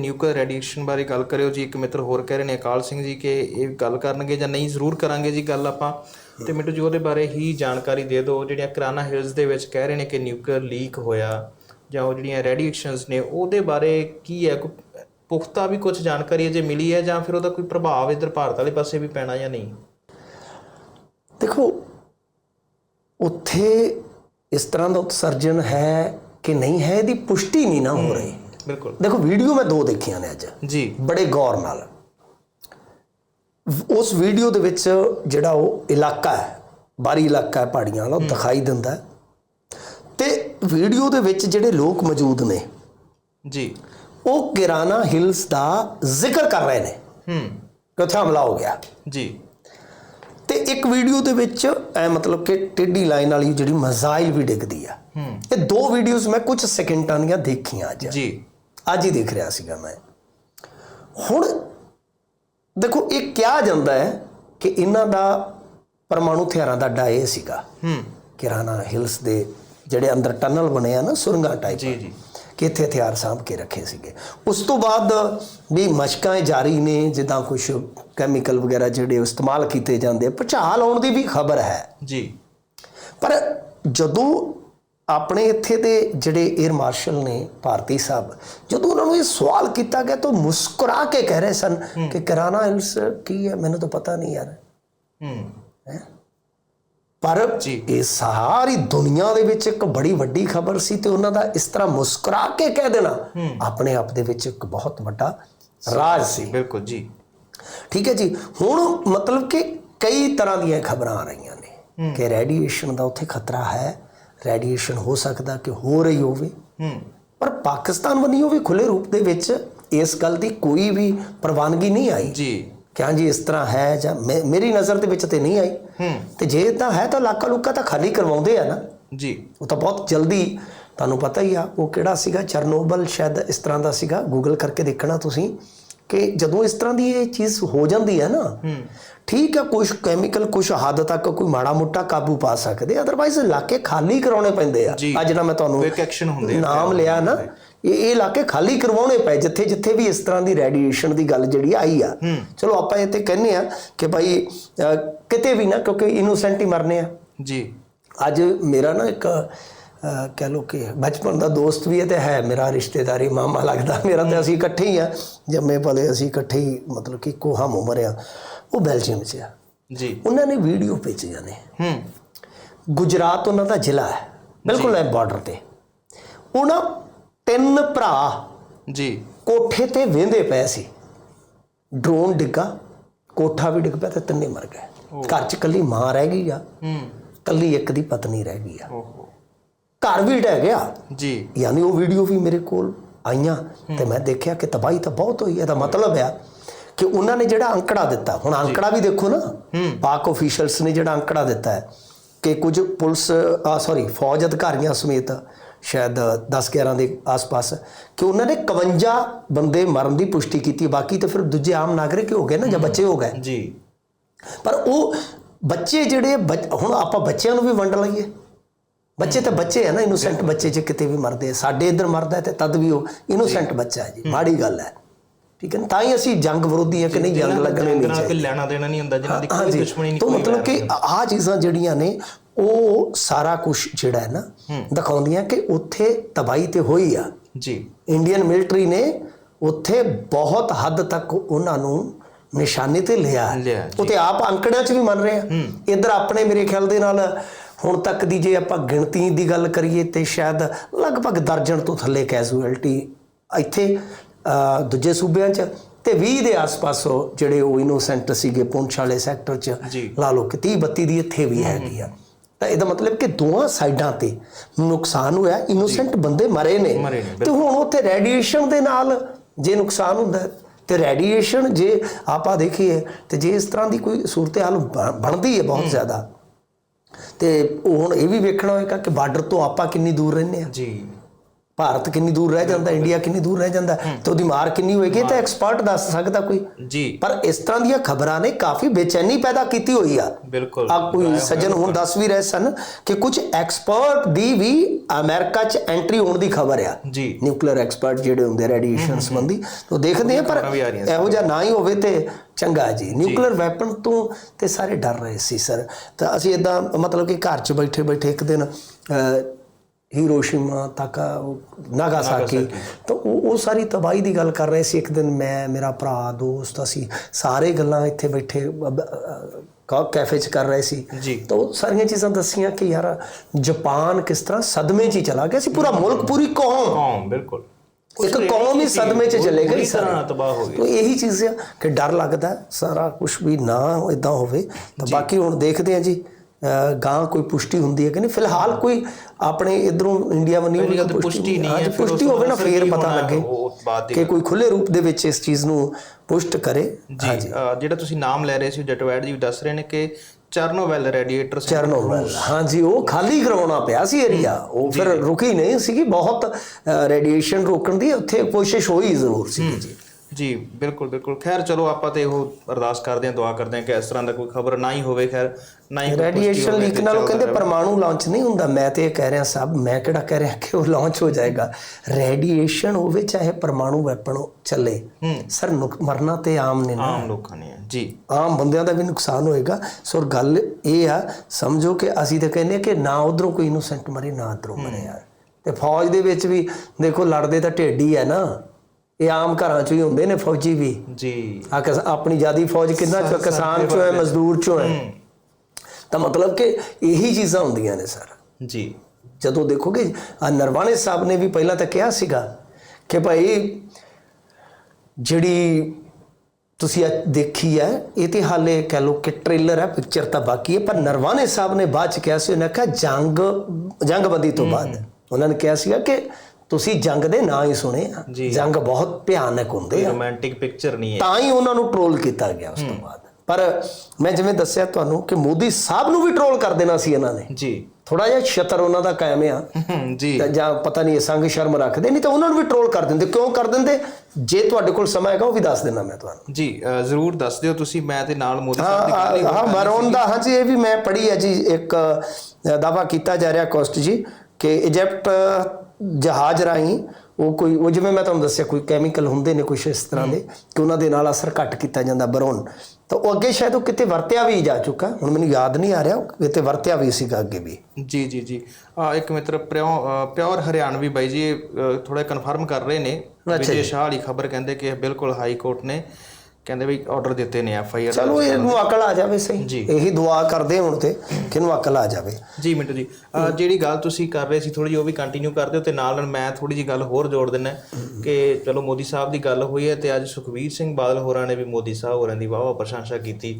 Nuclear radiation ਬਾਰੇ ਗੱਲ ਕਰਿਓ ਜੀ ਇੱਕ ਮਿੱਤਰ ਹੋਰ ਕਹਿ ਰਹੇ ਨੇ ਅਕਾਲ ਸਿੰਘ ਜੀ ਕਿ ਇਹ ਗੱਲ ਕਰਨਗੇ ਜਾਂ ਨਹੀਂ ਜ਼ਰੂਰ ਕਰਾਂਗੇ ਜੀ ਗੱਲ ਆਪਾਂ। ਤੇ ਮਿੰਟੂ ਜੀ ਉਹਦੇ ਬਾਰੇ ਹੀ ਜਾਣਕਾਰੀ ਦੇ ਦਿਓ। ਜਿਹੜੀਆਂ ਕਰਾਨਾ ਹਿਲਸ ਦੇ ਵਿੱਚ ਕਹਿ ਰਹੇ ਨੇ ਕਿ ਨਿਊਕਲੀਅਰ ਲੀਕ ਹੋਇਆ ਜਾਂ ਉਹ ਜਿਹੜੀਆਂ ਰੇਡੀਏਸ਼ਨਸ ਨੇ ਉਹਦੇ ਬਾਰੇ ਕੀ ਹੈ? ਕੋਈ ਪੁਖਤਾ ਵੀ ਕੁਝ ਜਾਣਕਾਰੀ ਅਜੇ ਮਿਲੀ ਹੈ ਜਾਂ ਫਿਰ ਉਹਦਾ ਕੋਈ ਪ੍ਰਭਾਵ ਇਧਰ ਭਾਰਤ ਵਾਲੇ ਪਾਸੇ ਵੀ ਪੈਣਾ ਜਾਂ ਨਹੀਂ? ਦੇਖੋ ਉੱਥੇ ਇਸ ਤਰ੍ਹਾਂ ਦਾ ਉਤਸਰਜਨ ਹੈ ਕਿ ਨਹੀਂ ਹੈ ਇਹਦੀ ਪੁਸ਼ਟੀ ਨਹੀਂ ਨਾ ਹੋ। ਰਹੀ। ਬਿਲਕੁਲ। ਦੇਖੋ ਵੀਡੀਓ ਮੈਂ ਦੋ ਦੇਖੀਆਂ ਨੇ ਅੱਜ। ਜੀ। ਬੜੇ ਗੌਰ ਨਾਲ। ਉਸ ਵੀਡੀਓ ਦੇ ਵਿੱਚ ਜਿਹੜਾ ਉਹ ਇਲਾਕਾ ਹੈ ਬਾਰੀ ਇਲਾਕਾ ਹੈ ਪਹਾੜੀਆਂ ਵਾਲਾ ਦਿਖਾਈ ਦਿੰਦਾ ਤੇ ਵੀਡੀਓ ਦੇ ਵਿੱਚ ਜਿਹੜੇ ਲੋਕ ਮੌਜੂਦ ਨੇ ਜੀ। ਉਹ ਕਿਰਾਨਾ ਹਿਲਸ ਦਾ ਜ਼ਿਕਰ ਕਰ ਰਹੇ ਨੇ। ਹੂੰ। ਕਿ ਉੱਥੇ ਹਮਲਾ ਹੋ ਗਿਆ। ਜੀ। ਤੇ ਇੱਕ ਵੀਡੀਓ ਦੇ ਵਿੱਚ ਐ ਮਤਲਬ ਕਿ ਟੇਢੀ ਲਾਈਨ ਵਾਲੀ ਜਿਹੜੀ ਮਜ਼ਾਈਲ ਵੀ ਡਿੱਗਦੀ ਆ। ਹੂੰ। ਇਹ ਦੋ ਵੀਡੀਓਜ਼ ਮੈਂ ਕੁਝ ਸੈਕਿੰਡਾਂ ਦੀਆਂ ਦੇਖੀਆਂ ਅੱਜ। ਜੀ। ਅੱਜ ਹੀ ਦੇਖ ਰਿਹਾ ਸੀਗਾ ਮੈਂ। ਹੁਣ ਦੇਖੋ ਇਹ ਕਿਹਾ ਜਾਂਦਾ ਹੈ ਕਿ ਇਹਨਾਂ ਦਾ ਪਰਮਾਣੂ ਹਥਿਆਰਾਂ ਦਾ ਅੱਡਾ ਇਹ ਸੀਗਾ ਹੂੰ। ਕਿਰਾਨਾ ਹਿਲਸ ਦੇ ਜਿਹੜੇ ਅੰਦਰ ਟਨਲ ਬਣੇ ਆ ਨਾ ਸੁਰੰਗਾਂ ਟਾਈਪ ਜੀ ਜੀ। ਕਿ ਇੱਥੇ ਹਥਿਆਰ ਸਾਂਭ ਕੇ ਰੱਖੇ ਸੀਗੇ। ਉਸ ਤੋਂ ਬਾਅਦ ਵੀ ਮਸ਼ਕਾਂ ਇਹ ਜਾਰੀ ਨੇ ਜਿੱਦਾਂ ਕੁਝ ਕੈਮੀਕਲ ਵਗੈਰਾ ਜਿਹੜੇ ਇਸਤੇਮਾਲ ਕੀਤੇ ਜਾਂਦੇ ਭੁਚਾਲ ਆਉਣ ਦੀ ਵੀ ਖਬਰ ਹੈ। ਜੀ। ਪਰ ਜਦੋਂ ਆਪਣੇ ਇੱਥੇ ਦੇ ਜਿਹੜੇ 에ਅਰ ਮਾਰਸ਼ਲ ਨੇ ਭਾਰਤੀ ਸਾਹਿਬ ਜਦੋਂ ਉਹਨਾਂ ਨੂੰ ਇਹ ਸਵਾਲ ਕੀਤਾ ਗਿਆ ਤਾਂ ਮੁਸਕਰਾ ਕੇ ਕਹਿ ਰਹੇ ਸਨ ਕਿ ਕਰਾਨਾ ਹਿਲਸ ਕੀ ਹੈ? ਮੈਨੂੰ ਤਾਂ ਪਤਾ ਨਹੀਂ ਯਾਰ। ਹੂੰ। ਪਰ। ਇਹ ਸਾਰੀ ਦੁਨੀਆ ਦੇ ਵਿੱਚ ਇੱਕ ਬੜੀ ਵੱਡੀ ਖਬਰ ਸੀ ਤੇ ਉਹਨਾਂ ਦਾ ਇਸ ਤਰ੍ਹਾਂ ਮੁਸਕਰਾ ਕੇ ਕਹਿ ਦੇਣਾ ਆਪਣੇ ਆਪ ਦੇ ਵਿੱਚ ਇੱਕ ਬਹੁਤ ਵੱਡਾ ਰਾਜ ਸੀ। ਬਿਲਕੁਲ ਜੀ। ਠੀਕ ਹੈ ਜੀ ਹੁਣ ਮਤਲਬ ਕਿ ਕਈ ਤਰ੍ਹਾਂ ਦੀਆਂ ਖਬਰਾਂ ਆ ਰਹੀਆਂ ਨੇ ਕਿ ਰੇਡੀਏਸ਼ਨ ਦਾ ਉੱਥੇ ਖਤਰਾ ਹੈ। ਰੇਡੀਏਸ਼ਨ ਹੋ ਸਕਦਾ ਕਿ ਹੋ ਰਹੀ ਹੋਵੇ। ਹੂੰ। ਪਰ ਪਾਕਿਸਤਾਨ ਵੱਲੋਂ ਵੀ ਖੁੱਲੇ ਰੂਪ ਦੇ ਵਿੱਚ ਇਸ ਗੱਲ ਦੀ ਕੋਈ ਵੀ ਪ੍ਰਵਾਨਗੀ ਨਹੀਂ ਆਈ। ਜੀ। ਕਿ ਹਾਂਜੀ ਇਸ ਤਰ੍ਹਾਂ ਹੈ ਜਾਂ ਮੇਰੀ ਨਜ਼ਰ ਦੇ ਵਿੱਚ ਤੇ ਨਹੀਂ ਆਈ। ਹੂੰ। ਤੇ ਜੇ ਤਾਂ ਹੈ ਤਾਂ ਲਾਕਾ ਲੁਕਾ ਤਾਂ ਖਾਲੀ ਕਰਵਾਉਂਦੇ ਆ ਨਾ। ਜੀ। ਉਹ ਤਾਂ ਬਹੁਤ ਜਲਦੀ ਤੁਹਾਨੂੰ ਪਤਾ ਹੀ ਆ ਉਹ ਕਿਹੜਾ ਸੀਗਾ? ਚਰਨੋਬਲ ਸ਼ਾਇਦ ਇਸ ਤਰ੍ਹਾਂ ਦਾ ਸੀਗਾ। ਗੂਗਲ ਕਰਕੇ ਦੇਖਣਾ ਤੁਸੀਂ। ਕਿ ਜਦੋਂ ਇਸ ਤਰ੍ਹਾਂ ਦੀ ਇਹ ਚੀਜ਼ ਹੋ ਜਾਂਦੀ ਹੈ ਨਾ ਠੀਕ ਹੈ ਕੁਝ ਕੈਮੀਕਲ ਕੁਝ ਹੱਦ ਤੱਕ ਕੋਈ ਮਾੜਾ ਮੋਟਾ ਕਾਬੂ ਪਾ ਸਕਦੇ ਅਦਰਵਾਈਜ਼ ਇਲਾਕੇ ਖਾਲੀ ਕਰਾਉਣੇ ਪੈਂਦੇ ਆ। ਅੱਜ ਜਿਹੜਾ ਮੈਂ ਤੁਹਾਨੂੰ ਕੁਇਕ ਐਕਸ਼ਨ ਹੁੰਦੇ ਆ ਨਾਮ ਲਿਆ ਨਾ ਇਹ ਇਹ ਇਲਾਕੇ ਖਾਲੀ ਕਰਵਾਉਣੇ ਪਏ ਜਿੱਥੇ ਜਿੱਥੇ ਵੀ ਇਸ ਤਰ੍ਹਾਂ ਦੀ ਰੇਡੀਏਸ਼ਨ ਦੀ ਗੱਲ ਜਿਹੜੀ ਆਈ ਆ। ਚਲੋ ਆਪਾਂ ਇਹ ਤੇ ਕਹਿੰਨੇ ਆ ਕਿ ਭਾਈ ਕਿਤੇ ਵੀ ਨਾ ਕਿਉਂਕਿ ਇਨੋਸੈਂਟ ਹੀ ਮਰਨੇ ਆ। ਜੀ। ਅੱਜ ਮੇਰਾ ਨਾ ਇੱਕ ਕਹਿ ਲੋ ਕਿ ਬਚਪਨ ਦਾ ਦੋਸਤ ਵੀ ਹੈ ਤੇ ਹੈ ਮੇਰਾ ਰਿਸ਼ਤੇਦਾਰੀ ਮਾਮਾ ਲੱਗਦਾ ਮੇਰਾ ਤੇ ਅਸੀਂ ਇਕੱਠੇ ਹੀ ਆ। ਜੰਮੇ ਪਲੇ ਅਸੀਂ ਇਕੱਠੇ ਹੀ ਮਤਲਬ ਕਿ ਕੋ ਹਮ ਉਮਰ ਆ ਉਹ ਬੈਲਜੀਅਮ 'ਚ ਆ। ਜੀ। ਉਹਨਾਂ ਨੇ ਵੀਡੀਓ ਭੇਜੀਆਂ ਨੇ। ਹੂੰ। ਗੁਜਰਾਤ ਉਹਨਾਂ ਦਾ ਜ਼ਿਲ੍ਹਾ ਹੈ। ਬਿਲਕੁਲ ਹੈ ਬਾਰਡਰ ਤੇ। ਉਹਨਾਂ ਤਿੰਨ ਭਰਾ ਜੀ। ਕੋਠੇ ਤੇ ਵੇਂਦੇ ਪਏ ਸੀ। ਡਰੋਨ ਡਿੱਗਾ ਕੋਠਾ ਵੀ ਡਿੱਗ ਪਿਆ ਤੇ ਤਿੰਨੇ ਮਰ ਗਏ। ਘਰ 'ਚ ਕੱਲੀ ਮਾਂ ਰਹਿ ਗਈ ਆ। ਹੂੰ। ਕੱਲੀ ਇੱਕ ਦੀ ਪਤਨੀ ਰਹਿ ਗਈ ਆ। ਓਹੋ। ਘਰ ਵੀ ਢਹਿ ਗਿਆ। ਜੀ। ਯਾਨੀ ਉਹ ਵੀਡੀਓ ਵੀ ਮੇਰੇ ਕੋਲ ਆਈਆਂ ਤੇ ਮੈਂ ਦੇਖਿਆ ਕਿ ਤਬਾਹੀ ਤਾਂ ਬਹੁਤ ਹੋਈ। ਹੈ ਇਹਦਾ ਮਤਲਬ ਆ ਕਿ ਉਹਨਾਂ ਨੇ ਜਿਹੜਾ ਅੰਕੜਾ ਦਿੱਤਾ ਹੁਣ ਅੰਕੜਾ ਵੀ ਦੇਖੋ ਨਾ ਪਾਕ ਅਫੀਸ਼ੀਅਲਸ ਨੇ ਜਿਹੜਾ ਅੰਕੜਾ ਦਿੱਤਾ ਹੈ ਕਿ ਕੁਝ ਪੁਲਿਸ ਆ ਸੌਰੀ ਫੌਜ ਅਧਿਕਾਰੀਆਂ ਸਮੇਤ ਸ਼ਾਇਦ 10 11 ਦੇ ਆਸ-ਪਾਸ ਕਿ ਉਹਨਾਂ ਨੇ 51 ਬੰਦੇ ਮਰਨ ਦੀ ਪੁਸ਼ਟੀ ਕੀਤੀ। ਬਾਕੀ ਤਾਂ ਫਿਰ ਦੂਜੇ ਆਮ ਨਾਗਰਿਕ ਹੀ ਹੋ ਗਏ ਨਾ ਜਾਂ ਬੱਚੇ ਹੋ ਗਏ। ਜੀ। ਪਰ ਉਹ ਬੱਚੇ ਜਿਹੜੇ ਹੁਣ ਆਪਾਂ ਬੱਚਿਆਂ ਨੂੰ ਵੀ ਵੰਡ ਲਈਏ। ਬੱਚੇ ਤਾਂ ਬੱਚੇ ਆ ਨਾ ਇਨੋਸੈਂਟ ਬੱਚੇ ਜੇ ਕਿਤੇ ਵੀ ਮਰਦੇ ਸਾਡੇ ਇੱਧਰ ਮਰਦਾ ਤੇ ਤਦ ਵੀ ਉਹ ਇਨੋਸੈਂਟ ਬੱਚਾ ਹੈ ਜੀ ਮਾੜੀ ਗੱਲ ਹੈ। ਠੀਕ ਹੈ? ਤਾਂ ਹੀ ਅਸੀਂ ਜੰਗ ਵਿਰੋਧੀ ਆ ਕਿ ਨਹੀਂ ਜੰਗ ਲੱਗਣੀ ਨਹੀਂ ਚਾਹੀਦੀ। ਕੋਈ ਲੈਣਾ ਦੇਣਾ ਨਹੀਂ ਹੁੰਦਾ ਜਿਨ੍ਹਾਂ ਦੀ ਕੋਈ ਦੁਸ਼ਮਣੀ ਨਹੀਂ ਤਾਂ ਮਤਲਬ ਕਿ ਆਹ ਚੀਜ਼ਾਂ ਜਿਹੜੀਆਂ ਨੇ ਉਹ ਸਾਰਾ ਕੁਝ ਜਿਹੜਾ ਹੈ ਨਾ ਦਿਖਾਉਂਦੀਆਂ ਕਿ ਉੱਥੇ ਤਬਾਹੀ ਤੇ ਹੋਈ ਆ। ਜੀ। ਇੰਡੀਅਨ ਮਿਲਟਰੀ ਨੇ ਉੱਥੇ ਬਹੁਤ ਹੱਦ ਤੱਕ ਉਹਨਾਂ ਨੂੰ ਨਿਸ਼ਾਨੇ ਤੇ ਲਿਆ। ਉਹ ਤੇ ਆਪ ਅੰਕੜਿਆਂ 'ਚ ਵੀ ਮੰਨ ਰਹੇ ਆ। ਇੱਧਰ ਆਪਣੇ ਮੇਰੇ ਖਿਆਲ ਦੇ ਨਾਲ ਹੁਣ ਤੱਕ ਦੀ ਜੇ ਆਪਾਂ ਗਿਣਤੀ ਦੀ ਗੱਲ ਕਰੀਏ ਤੇ ਸ਼ਾਇਦ ਲਗਭਗ ਦਰਜਨ ਤੋਂ ਥੱਲੇ ਕੈਜੂਅਲਟੀ ਇੱਥੇ ਦੂਜੇ ਸੂਬਿਆਂ 'ਚ ਤੇ 20 ਦੇ ਆਸ-ਪਾਸ ਜਿਹੜੇ ਉਹ ਇਨੋਸੈਂਟ ਸੀਗੇ ਪੁੰਛ ਵਾਲੇ ਸੈਕਟਰ 'ਚ। ਲਾ ਲਓ ਕਿ 30 32 ਦੀ ਇੱਥੇ ਵੀ ਹੈਗੀ ਆ। ਤਾਂ ਇਹਦਾ ਮਤਲਬ ਕਿ ਦੋਹਾਂ ਸਾਈਡਾਂ ਤੇ ਨੁਕਸਾਨ ਹੋਇਆ ਇਨੋਸੈਂਟ ਬੰਦੇ ਮਰੇ ਨੇ। ਤੇ ਹੁਣ ਉੱਥੇ ਰੇਡੀਏਸ਼ਨ ਦੇ ਨਾਲ ਜੇ ਨੁਕਸਾਨ ਹੁੰਦਾ ਤੇ ਰੇਡੀਏਸ਼ਨ ਜੇ ਆਪਾਂ ਦੇਖੀਏ ਤੇ ਜੇ ਇਸ ਤਰ੍ਹਾਂ ਦੀ ਕੋਈ ਸੂਰਤ-ਹਾਲ ਬ- ਬਣਦੀ ਹੈ ਬਹੁਤ ਜ਼ਿਆਦਾ ਤੇ ਹੁਣ ਇਹ ਵੀ ਵੇਖਣਾ ਹੋਏਗਾ ਕਿ ਬਾਰਡਰ ਤੋਂ ਆਪਾਂ ਕਿੰਨੀ ਦੂਰ ਰਹਿੰਦੇ ਆ ਜੀ। ਭਾਰਤ ਕਿੰਨੀ ਦੂਰ ਰਹਿ ਜਾਂਦਾ ਇੰਡੀਆ ਕਿੰਨੀ ਦੂਰ ਰਹਿ ਜਾਂਦਾ ਤੇ ਉਹਦੀ ਮਾਰ ਕਿੰਨੀ ਹੋਏਗੀ ਤਾਂ ਐਕਸਪਰਟ ਦੱਸ ਸਕਦਾ ਕੋਈ। ਜੀ। ਪਰ ਇਸ ਤਰ੍ਹਾਂ ਦੀਆਂ ਖਬਰਾਂ ਨੇ ਕਾਫੀ ਬੇਚੈਨੀ ਪੈਦਾ ਕੀਤੀ ਹੋਈ ਆ। ਬਿਲਕੁਲ। ਆ ਕੋਈ ਸੱਜਣ ਹੁਣ ਦੱਸ ਵੀ ਰਹੇ ਸਨ ਕਿ ਕੁਝ ਐਕਸਪਰਟ ਦੀ ਵੀ ਅਮਰੀਕਾ 'ਚ ਐਂਟਰੀ ਹੋਣ ਦੀ ਖਬਰ ਆ। ਜੀ। ਨਿਊਕਲੀਅਰ ਐਕਸਪਰਟ ਜਿਹੜੇ ਹੁੰਦੇ ਰੇਡੀਏਸ਼ਨ ਸੰਬੰਧੀ ਤੋਂ ਦੇਖਦੇ ਆ ਪਰ ਇਹੋ ਜਿਹਾ ਨਾ ਹੀ ਹੋਵੇ ਤੇ ਚੰਗਾ ਜੀ। ਨਿਊਕਲੀਅਰ ਵੈਪਨ ਤੋਂ ਤੇ ਸਾਰੇ ਡਰ ਰਹੇ ਸੀ ਸਰ ਤਾਂ ਅਸੀਂ ਇਦਾਂ ਮਤਲਬ ਕਿ ਘਰ 'ਚ ਬੈਠੇ ਬੈਠੇ ਇੱਕ ਦਿਨ ਹੀਰੋਸ਼ੀਮਾ ਤਾਕਾ ਨਾਗਾਸਾਕੀ ਤਾਂ ਉਹ ਉਹ ਸਾਰੀ ਤਬਾਹੀ ਦੀ ਗੱਲ ਕਰ ਰਹੇ ਸੀ ਇੱਕ ਦਿਨ ਮੈਂ ਮੇਰਾ ਭਰਾ ਦੋਸਤ ਅਸੀਂ ਸਾਰੇ ਗੱਲਾਂ ਇੱਥੇ ਬੈਠੇ ਕਾ ਕੈਫੇ 'ਚ ਕਰ ਰਹੇ ਸੀ ਜੀ ਤਾਂ ਉਹ ਸਾਰੀਆਂ ਚੀਜ਼ਾਂ ਦੱਸੀਆਂ ਕਿ ਯਾਰ ਜਾਪਾਨ ਕਿਸ ਤਰ੍ਹਾਂ ਸਦਮੇ 'ਚ ਹੀ ਚਲਾ ਗਿਆ ਸੀ ਪੂਰਾ ਮੁਲਕ ਪੂਰੀ ਕੌਮ ਕੌਮ ਬਿਲਕੁਲ ਇੱਕ ਕੌਮ ਹੀ ਸਦਮੇ 'ਚ ਚਲੇ ਗਈ ਪੂਰੀ ਸਾਰੀ ਤਰ੍ਹਾਂ ਤਬਾਹ ਹੋ ਗਈ ਤੋ ਇਹੀ ਚੀਜ਼ ਆ ਕਿ ਡਰ ਲੱਗਦਾ ਹੈ, ਸਾਰਾ ਕੁਝ ਵੀ ਨਾ ਇਦਾਂ ਹੋਵੇ ਤਾਂ ਬਾਕੀ ਹੁਣ ਦੇਖਦੇ ਆ ਜੀ ਅਹ ਗਾਂ ਕੋਈ ਪੁਸ਼ਟੀ ਹੁੰਦੀ ਹੈ ਕਿ ਨਹੀਂ? ਫਿਲਹਾਲ ਕੋਈ ਆਪਣੇ ਇਧਰੋਂ ਇੰਡੀਆ ਵੱਲੋਂ ਕੋਈ ਪੁਸ਼ਟੀ ਨਹੀਂ ਹੈ, ਪੁਸ਼ਟੀ ਹੋਵੇ ਨਾ ਫੇਰ ਪਤਾ ਲੱਗੇ ਕਿ ਕੋਈ ਖੁੱਲੇ ਰੂਪ ਦੇ ਵਿੱਚ ਇਸ ਚੀਜ਼ ਨੂੰ ਪੁਸ਼ਟ ਕਰੇ। ਜੀ ਜਿਹੜਾ ਤੁਸੀਂ ਨਾਮ ਲੈ ਰਹੇ ਸੀ ਜਟਵੈਡ ਜੀ ਦੱਸ ਰਹੇ ਨੇ ਕਿ ਚਰਨੋਵੈਲ ਰੇਡੀਏਟਰ ਚਰਨੋਬਲ ਹਾਂਜੀ ਉਹ ਖਾਲੀ ਕਰਵਾਉਣਾ ਪਿਆ ਸੀ ਏਰੀਆ ਉਹ ਫਿਰ ਰੁਕੀ ਨਹੀਂ ਸੀਗੀ ਬਹੁਤ ਰੇਡੀਏਸ਼ਨ ਰੋਕਣ ਦੀ ਉੱਥੇ ਕੋਸ਼ਿਸ਼ ਹੋਈ ਜ਼ਰੂਰ ਸੀ ਜੀ। ਜੀ ਬਿਲਕੁਲ ਬਿਲਕੁਲ। ਖੈਰ ਚਲੋ ਆਪਾਂ ਤੇ ਉਹ ਅਰਦਾਸ ਕਰਦੇ ਹਾਂ ਦੁਆ ਕਰਦੇ ਹਾਂ ਕਿ ਇਸ ਤਰ੍ਹਾਂ ਦਾ ਕੋਈ ਖਬਰ ਨਾ ਹੀ ਹੋਵੇ ਖੈਰ ਨਾ ਹੀ ਰੇਡੀਏਸ਼ਨ ਲੀਕ ਨਾਲੋਂ ਕਹਿੰਦੇ। ਪਰਮਾਣੂ ਲਾਂਚ ਨਹੀਂ ਹੁੰਦਾ। ਮੈਂ ਤੇ ਇਹ ਕਹਿ ਰਿਹਾ ਸਭ ਮੈਂ ਕਿਹੜਾ ਕਹਿ ਰਿਹਾ ਕਿ ਉਹ ਲਾਂਚ ਹੋ ਜਾਏਗਾ। ਰੇਡੀਏਸ਼ਨ ਹੋਵੇ ਚਾਹੇ ਪਰਮਾਣੂ ਵੈਪਨ ਚੱਲੇ। ਸਰ ਮਰਨਾ ਤੇ ਆਮ ਨੇ ਨਾ। ਆਮ ਲੋਕਾਂ ਨੇ ਜੀ। ਆਮ ਬੰਦਿਆਂ ਦਾ ਵੀ ਨੁਕਸਾਨ ਹੋਏਗਾ। ਸੋ ਗੱਲ ਇਹ ਆ ਸਮਝੋ ਕਿ ਅਸੀਂ ਤਾਂ ਕਹਿੰਦੇ ਹਾਂ ਕਿ ਨਾ ਉਧਰੋਂ ਕੋਈ ਇਨੋਸੈਂਟ ਮਰੇ ਨਾ ਇਧਰੋਂ ਮਰੇ ਯਾਰ। ਤੇ ਫੌਜ ਦੇ ਵਿੱਚ ਵੀ ਦੇਖੋ ਲੜਦੇ ਤਾਂ ਢੇਡੀ ਆ ਨਾ। ਇਹ ਆਮ ਘਰਾਂ 'ਚ ਹੀ ਹੁੰਦੇ ਨੇ ਫੌਜੀ ਵੀ। ਜੀ। ਆ ਆਪਣੀ ਜਿਆਦੀ ਫੌਜ ਕਿੰਨਾ ਚੋਂ ਕਿਸਾਨ ਚੋਂ ਹੈ ਮਜ਼ਦੂਰ ਚੋਂ ਹੈ। ਤਾਂ ਮਤਲਬ ਕਿ ਇਹੀ ਚੀਜ਼ਾਂ ਹੁੰਦੀਆਂ ਨੇ ਸਰ। ਜੀ। ਜਦੋਂ ਦੇਖੋਗੇ ਨਰਵਾਣੇ ਸਾਹਿਬ ਨੇ ਵੀ ਪਹਿਲਾਂ ਤਾਂ ਕਿਹਾ ਸੀਗਾ ਕਿ ਭਾਈ ਜਿਹੜੀ ਤੁਸੀਂ ਦੇਖੀ ਹੈ ਇਹ ਤੇ ਹਾਲੇ ਕਹਿ ਲੋ ਕਿ ਟ੍ਰੇਲਰ ਹੈ ਪਿਕਚਰ ਤਾਂ ਬਾਕੀ ਹੈ ਪਰ ਨਰਵਾਣੇ ਸਾਹਿਬ ਨੇ ਬਾਅਦ ਚ ਕਿਹਾ ਸੀ ਉਹਨੇ ਕਿਹਾ ਜੰਗ ਜੰਗਬੰਦੀ ਤੋਂ ਬਾਅਦ। ਉਹਨਾਂ ਨੇ ਕਿਹਾ ਸੀਗਾ ਕਿ ਤੁਸੀਂ ਜੰਗ ਦੇ ਨਾਂ ਹੀ ਸੁਣੇ ਆ। ਜੰਗ ਬਹੁਤ ਭਿਆਨਕ ਹੁੰਦੇ ਆ। ਰੋਮਾਂਟਿਕ ਪਿਕਚਰ ਨਹੀਂ ਹੈ। ਤਾਂ ਹੀ ਉਹਨਾਂ ਨੂੰ ਟ੍ਰੋਲ ਕੀਤਾ ਗਿਆ ਉਸ ਤੋਂ ਬਾਅਦ। ਪਰ ਮੈਂ ਜਿਵੇਂ ਦੱਸਿਆ ਤੁਹਾਨੂੰ ਕਿ ਮੋਦੀ ਸਾਹਿਬ ਨੂੰ ਵੀ ਟ੍ਰੋਲ ਕਰ ਦੇਣਾ ਸੀ ਇਹਨਾਂ ਨੇ। ਜੀ। ਥੋੜਾ ਜਿਹਾ ਛਤਰ ਉਹਨਾਂ ਦਾ ਕਾਇਮ ਆ। ਜੀ। ਤਾਂ ਜਾਂ ਪਤਾ ਨਹੀਂ ਸੰਗ ਸ਼ਰਮ ਰੱਖਦੇ ਨਹੀਂ ਤਾਂ ਉਹਨਾਂ ਨੂੰ ਵੀ ਟ੍ਰੋਲ ਕਰ ਦਿੰਦੇ। ਕਿਉਂ ਕਰ ਦਿੰਦੇ? ਜੇ ਤੁਹਾਡੇ ਕੋਲ ਸਮਾਂ ਹੈਗਾ ਉਹ ਵੀ ਦੱਸ ਦੇਣਾ ਮੈਂ ਤੁਹਾਨੂੰ। ਜੀ ਜ਼ਰੂਰ ਦੱਸ ਦਿਓ ਤੁਸੀਂ ਮੈਂ ਤੇ ਨਾਲ ਮੋਦੀ ਸਾਹਿਬ ਦੀ ਗੱਲ ਹੀ ਹਾਂ ਮਰੋਨ ਦਾ ਹਾਂਜੀ ਇਹ ਵੀ ਮੈਂ ਪੜ੍ਹੀ ਹੈ ਜੀ। ਇੱਕ ਦਾਵਾ ਕੀਤਾ ਜਾ ਰਿਹਾ ਕੋਸਟ ਜੀ ਕਿ ਇਜਿਪਟ ਜਹਾਜ਼ ਰਾਹੀਂ ਉਹ ਕੋਈ ਉਹ ਜਿਵੇਂ ਮੈਂ ਤੁਹਾਨੂੰ ਦੱਸਿਆ ਕੋਈ ਕੈਮੀਕਲ ਹੁੰਦੇ ਨੇ ਕੁਝ ਇਸ ਤਰ੍ਹਾਂ ਦੇ ਕਿ ਉਹਨਾਂ ਦੇ ਨਾਲ ਅਸਰ ਘੱਟ ਕੀਤਾ ਜਾਂਦਾ ਬਰੋਨ। ਤਾਂ ਉਹ ਅੱਗੇ ਸ਼ਾਇਦ ਉਹ ਕਿਤੇ ਵਰਤਿਆ ਵੀ ਜਾ ਚੁੱਕਾ। ਹੁਣ ਮੈਨੂੰ ਯਾਦ ਨਹੀਂ ਆ ਰਿਹਾ ਉਹ ਕਿਤੇ ਵਰਤਿਆ ਵੀ ਸੀਗਾ ਅੱਗੇ ਵੀ। ਜੀ ਜੀ ਜੀ। ਆ ਇੱਕ ਮਿੱਤਰ ਪਿਓ ਪਿਓਰ ਹਰਿਆਣਵੀ ਬਾਈ ਜੀ ਥੋੜਾ ਕਨਫਰਮ ਕਰ ਰਹੇ ਨੇ। ਵਿਜੇ ਸ਼ਾਹ ਵਾਲੀ ਖਬਰ ਕਹਿੰਦੇ ਕਿ ਬਿਲਕੁਲ ਹਾਈ ਕੋਰਟ ਨੇ। ਕਹਿੰਦੇ ਵੀ ਆਰਡਰ ਦਿੱਤੇ ਨੇ ਐਫ ਆਈ ਆਰ ਚਲੋ ਇਹਨੂੰ ਅਕਲ ਆ ਜਾਵੇ ਸਹੀ। ਇਹੀ ਦੁਆ ਕਰਦੇ ਹੁਣ ਤੇ ਕਿ ਇਹਨੂੰ ਅਕਲ ਆ ਜਾਵੇ। ਜੀ ਮਿੰਟੂ ਜੀ ਜਿਹੜੀ ਗੱਲ ਤੁਸੀਂ ਕਰ ਰਹੇ ਸੀ ਥੋੜੀ ਜਿਹੀ ਉਹ ਵੀ ਕੰਟੀਨਿਊ ਕਰ ਦਿਓ ਤੇ ਨਾਲ ਨਾਲ ਮੈਂ ਥੋੜੀ ਜਿਹੀ ਗੱਲ ਹੋਰ ਜੋੜ ਦਿੰਨਾ ਕਿ ਚਲੋ ਮੋਦੀ ਸਾਹਿਬ ਦੀ ਗੱਲ ਹੋਈ ਹੈ ਤੇ ਅੱਜ ਸੁਖਵੀਰ ਸਿੰਘ ਬਾਦਲ ਹੋਰਾਂ ਨੇ ਵੀ ਮੋਦੀ ਸਾਹਿਬ ਹੋਰਾਂ ਦੀ ਵਾਹਵਾ ਪ੍ਰਸ਼ੰਸਾ ਕੀਤੀ।